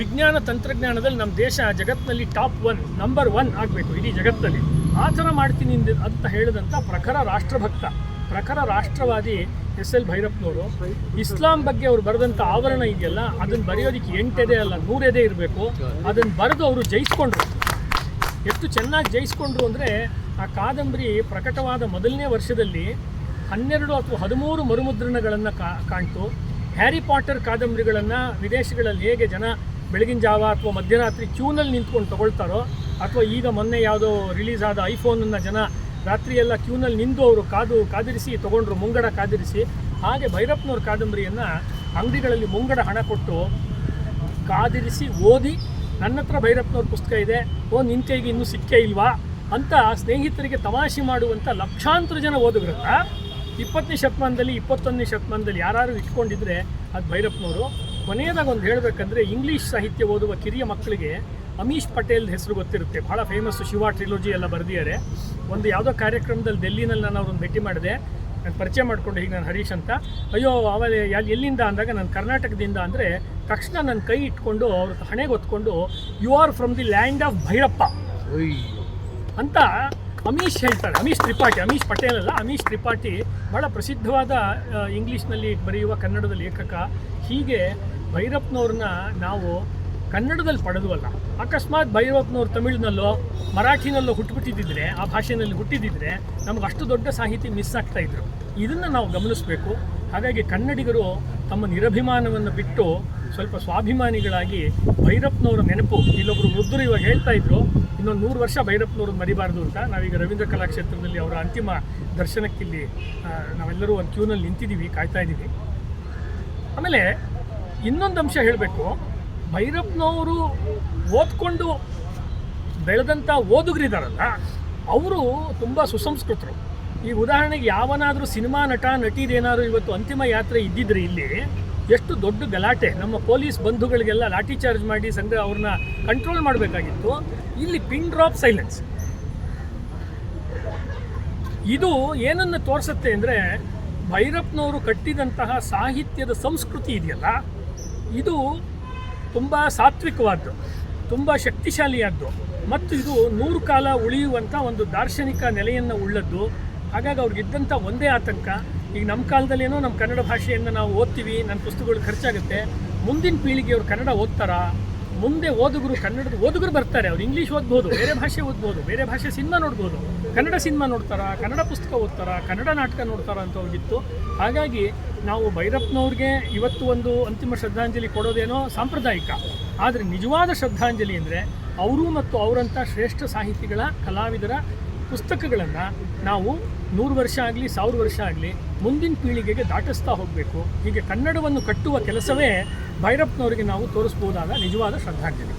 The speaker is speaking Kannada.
ವಿಜ್ಞಾನ ತಂತ್ರಜ್ಞಾನದಲ್ಲಿ ನಮ್ಮ ದೇಶ ಜಗತ್ತಿನಲ್ಲಿ ಟಾಪ್ ಒನ್, ನಂಬರ್ ಒನ್ ಆಗಬೇಕು ಇಡೀ ಜಗತ್ತಲ್ಲಿ. ಆ ಥರ ಮಾಡ್ತೀನಿ ಅಂತ ಹೇಳಿದಂಥ ಪ್ರಖರ ರಾಷ್ಟ್ರಭಕ್ತ, ಪ್ರಖರ ರಾಷ್ಟ್ರವಾದಿ ಎಸ್ ಎಲ್ ಭೈರಪ್ಪನವರು. ಇಸ್ಲಾಂ ಬಗ್ಗೆ ಅವ್ರು ಬರೆದಂಥ ಆವರಣ ಇದೆಯಲ್ಲ, ಅದನ್ನು ಬರೆಯೋದಕ್ಕೆ ಎಂಟೆದೆ ಅಲ್ಲ, ನೂರೆದೆ ಇರಬೇಕು. ಅದನ್ನು ಬರೆದು ಅವರು ಜಯಿಸ್ಕೊಂಡ್ರು. ಎಷ್ಟು ಚೆನ್ನಾಗಿ ಜಯಿಸ್ಕೊಂಡ್ರು ಅಂದರೆ ಆ ಕಾದಂಬರಿ ಪ್ರಕಟವಾದ ಮೊದಲನೇ ವರ್ಷದಲ್ಲಿ ಹನ್ನೆರಡು ಅಥವಾ ಹದಿಮೂರು ಮರುಮುದ್ರಣಗಳನ್ನು ಕಾ ಕಾಣ್ತು. ಹ್ಯಾರಿ ಪಾಟರ್ ಕಾದಂಬರಿಗಳನ್ನು ವಿದೇಶಗಳಲ್ಲಿ ಹೇಗೆ ಜನ ಬೆಳಗಿನ ಜಾವ ಅಥವಾ ಮಧ್ಯರಾತ್ರಿ ಕ್ಯೂನಲ್ಲಿ ನಿಂತ್ಕೊಂಡು ತಗೊಳ್ತಾರೋ ಅಥವಾ ಈಗ ಮೊನ್ನೆ ಯಾವುದೋ ರಿಲೀಸ್ ಆದ ಐಫೋನನ್ನು ಜನ ರಾತ್ರಿ ಎಲ್ಲ ಕ್ಯೂನಲ್ಲಿ ನಿಂದು ಅವರು ಕಾದು ಕಾದಿರಿಸಿ ತೊಗೊಂಡ್ರು ಮುಂಗಡ ಕಾದಿರಿಸಿ, ಹಾಗೆ ಭೈರಪ್ಪನವ್ರ ಕಾದಂಬರಿಯನ್ನು ಅಂಗಡಿಗಳಲ್ಲಿ ಮುಂಗಡ ಹಣ ಕೊಟ್ಟು ಕಾದಿರಿಸಿ ಓದಿ ನನ್ನ ಹತ್ರ ಭೈರಪ್ಪನವ್ರ ಪುಸ್ತಕ ಇದೆ, ಓ ನಿನ್ನ ಕೈಗೆ ಇನ್ನೂ ಸಿಕ್ಕೇ ಇಲ್ವಾ ಅಂತ ಸ್ನೇಹಿತರಿಗೆ ತಮಾಷೆ ಮಾಡುವಂಥ ಲಕ್ಷಾಂತರ ಜನ ಓದುಗರಲ್ಲ ಇಪ್ಪತ್ತನೇ ಶತಮಾನದಲ್ಲಿ, ಇಪ್ಪತ್ತೊಂದನೇ ಶತಮಾನದಲ್ಲಿ ಯಾರು ಇಟ್ಕೊಂಡಿದ್ರೆ ಅದು ಭೈರಪ್ಪನವರು. ಕೊನೆಯದಾಗ ಒಂದು ಹೇಳಬೇಕಂದ್ರೆ ಇಂಗ್ಲೀಷ್ ಸಾಹಿತ್ಯ ಓದುವ ಕಿರಿಯ ಮಕ್ಕಳಿಗೆ ಅಮೀಶ್ ಪಟೇಲ್ ಹೆಸರು ಗೊತ್ತಿರುತ್ತೆ. ಭಾಳ ಫೇಮಸ್ ಶಿವ ಟ್ರಿಲೋಜಿ ಎಲ್ಲ ಬರೆದಿದ್ದಾರೆ. ಒಂದು ಯಾವುದೋ ಕಾರ್ಯಕ್ರಮದಲ್ಲಿ ಡೆಲ್ಲಿನಲ್ಲಿ ನಾನು ಅವ್ರನ್ನ ಭೇಟಿ ಮಾಡಿದೆ. ನಾನು ಪರಿಚಯ ಮಾಡಿಕೊಂಡು ಹೀಗೆ ನಾನು ಹರೀಶ್ ಅಂತ. ಅಯ್ಯೋ ಆಮೇಲೆ ಯಾ ಎಲ್ಲಿಂದ ಅಂದಾಗ ನಾನು ಕರ್ನಾಟಕದಿಂದ ಅಂದರೆ ತಕ್ಷಣ ನನ್ನ ಕೈ ಇಟ್ಕೊಂಡು ಅವ್ರ ಹಣೆಗೆ ಹೊತ್ಕೊಂಡು you are from the land of Bhyrappa. ಅಂತ ಅಮೀಶ್ ಹೇಳ್ತಾರೆ ಅಮೀಶ್ ತ್ರಿಪಾಠಿ, ಅಮೀಶ್ ಪಟೇಲ್ ಅಲ್ಲ, ಅಮೀಶ್ ತ್ರಿಪಾಠಿ. ಬಹಳ ಪ್ರಸಿದ್ಧವಾದ ಇಂಗ್ಲೀಷ್ನಲ್ಲಿ ಬರೆಯುವ ಕನ್ನಡದ ಲೇಖಕ. ಹೀಗೆ ಭೈರಪ್ಪನವ್ರನ್ನ ನಾವು ಕನ್ನಡದಲ್ಲಿ ಪಡೆದುವಲ್ಲ, ಅಕಸ್ಮಾತ್ ಭೈರಪ್ಪನವ್ರು ತಮಿಳಿನಲ್ಲೋ, ಮರಾಠಿನಲ್ಲೋ ಹುಟ್ಟುಬಿಟ್ಟಿದ್ದಿದ್ರೆ ಆ ಭಾಷೆಯಲ್ಲಿ ಹುಟ್ಟಿದ್ದಿದ್ರೆ, ನಮ್ಗೆ ಅಷ್ಟು ದೊಡ್ಡ ಸಾಹಿತಿ ಮಿಸ್ ಆಗ್ತಾ ಇದ್ರು. ಇದನ್ನು ನಾವು ಗಮನಿಸಬೇಕು. ಹಾಗಾಗಿ ಕನ್ನಡಿಗರು ತಮ್ಮ ನಿರಭಿಮಾನವನ್ನು ಬಿಟ್ಟು ಸ್ವಲ್ಪ ಸ್ವಾಭಿಮಾನಿಗಳಾಗಿ ಭೈರಪ್ಪನವರ ನೆನಪು. ಇಲ್ಲೊಬ್ಬರು ವೃದ್ಧರು ಇವಾಗ ಹೇಳ್ತಾ ಇದ್ರು, ಇನ್ನೊಂದು ನೂರು ವರ್ಷ ಭೈರಪ್ಪನವ್ರನ್ನ ಮರಿಬಾರ್ದು ಅಂತ. ನಾವೀಗ ರವೀಂದ್ರ ಕಲಾಕ್ಷೇತ್ರದಲ್ಲಿ ಅವರ ಅಂತಿಮ ದರ್ಶನಕ್ಕಿಲ್ಲಿ ನಾವೆಲ್ಲರೂ ಒಂದು ಕ್ಯೂನಲ್ಲಿ ನಿಂತಿದ್ದೀವಿ, ಕಾಯ್ತಾ ಇದ್ದೀವಿ. ಆಮೇಲೆ ಇನ್ನೊಂದು ಅಂಶ ಹೇಳಬೇಕು. ಭೈರಪ್ಪನವರು ಓದ್ಕೊಂಡು ಬೆಳೆದಂಥ ಓದುಗರಿದಾರಲ್ಲ, ಅವರು ತುಂಬ ಸುಸಂಸ್ಕೃತರು. ಈ ಉದಾಹರಣೆಗೆ ಯಾವನಾದರೂ ಸಿನಿಮಾ ನಟ ನಟಿದೇನಾದ್ರು ಇವತ್ತು ಅಂತಿಮ ಯಾತ್ರೆ ಇದ್ದಿದ್ರೆ ಇಲ್ಲಿ, ಎಷ್ಟು ದೊಡ್ಡ ಗಲಾಟೆ. ನಮ್ಮ ಪೊಲೀಸ್ ಬಂಧುಗಳಿಗೆಲ್ಲ ಲಾಠಿ ಚಾರ್ಜ್ ಮಾಡಿ ಸಂಗ್ರಹ ಅವ್ರನ್ನ ಕಂಟ್ರೋಲ್ ಮಾಡಬೇಕಾಗಿತ್ತು. ಇಲ್ಲಿ ಪಿನ್ ಡ್ರಾಪ್ ಸೈಲೆನ್ಸ್ ಇದು ಏನನ್ನು ತೋರಿಸುತ್ತೆ ಅಂದರೆ ಭೈರಪ್ಪನವರು ಕಟ್ಟಿದಂತಹ ಸಾಹಿತ್ಯದ ಸಂಸ್ಕೃತಿ ಇದೆಯಲ್ಲ, ಇದು ತುಂಬ ಸಾತ್ವಿಕವಾದ್ದು, ತುಂಬ ಶಕ್ತಿಶಾಲಿಯಾದ್ದು. ಮತ್ತು ಇದು ನೂರು ಕಾಲ ಉಳಿಯುವಂಥ ಒಂದು ದಾರ್ಶನಿಕ ನೆಲೆಯನ್ನು ಉಳ್ಳದ್ದು. ಹಾಗಾಗಿ ಅವ್ರಿಗಿದ್ದಂಥ ಒಂದೇ ಆತಂಕ, ಈಗ ನಮ್ಮ ಕಾಲದಲ್ಲೇನೋ ನಮ್ಮ ಕನ್ನಡ ಭಾಷೆಯನ್ನು ನಾವು ಓದ್ತೀವಿ, ನನ್ನ ಪುಸ್ತಕಗಳು ಖರ್ಚಾಗುತ್ತೆ, ಮುಂದಿನ ಪೀಳಿಗೆಯವರು ಕನ್ನಡ ಓದ್ತಾರಾ? ಮುಂದೆ ಓದುಗರು ಕನ್ನಡದ, ಓದುಗರು ಬರ್ತಾರೆ, ಅವ್ರು ಇಂಗ್ಲೀಷ್ ಓದ್ಬೋದು, ಬೇರೆ ಭಾಷೆ ಓದ್ಬೋದು, ಬೇರೆ ಭಾಷೆ ಸಿನಿಮಾ ನೋಡ್ಬೋದು, ಕನ್ನಡ ಸಿನಿಮಾ ನೋಡ್ತಾರಾ, ಕನ್ನಡ ಪುಸ್ತಕ ಓದ್ತಾರ, ಕನ್ನಡ ನಾಟಕ ನೋಡ್ತಾರಾ ಅಂತ ಹೋಗಿತ್ತು. ಹಾಗಾಗಿ ನಾವು ಭೈರಪ್ಪನವ್ರಿಗೆ ಇವತ್ತು ಒಂದು ಅಂತಿಮ ಶ್ರದ್ಧಾಂಜಲಿ ಕೊಡೋದೇನೋ ಸಾಂಪ್ರದಾಯಿಕ. ಆದರೆ ನಿಜವಾದ ಶ್ರದ್ಧಾಂಜಲಿ ಅಂದರೆ, ಅವರು ಮತ್ತು ಅವರಂಥ ಶ್ರೇಷ್ಠ ಸಾಹಿತಿಗಳ, ಕಲಾವಿದರ ಪುಸ್ತಕಗಳನ್ನು ನಾವು ನೂರು ವರ್ಷ ಆಗಲಿ, ಸಾವಿರ ವರ್ಷ ಆಗಲಿ ಮುಂದಿನ ಪೀಳಿಗೆಗೆ ದಾಟಿಸ್ತಾ ಹೋಗಬೇಕು. ಹೀಗೆ ಕನ್ನಡವನ್ನು ಕಟ್ಟುವ ಕೆಲಸವೇ ಭೈರಪ್ಪನವರಿಗೆ ನಾವು ತೋರಿಸ್ಬೋದಾದ ನಿಜವಾದ ಶ್ರದ್ಧಾಂಜಲಿ.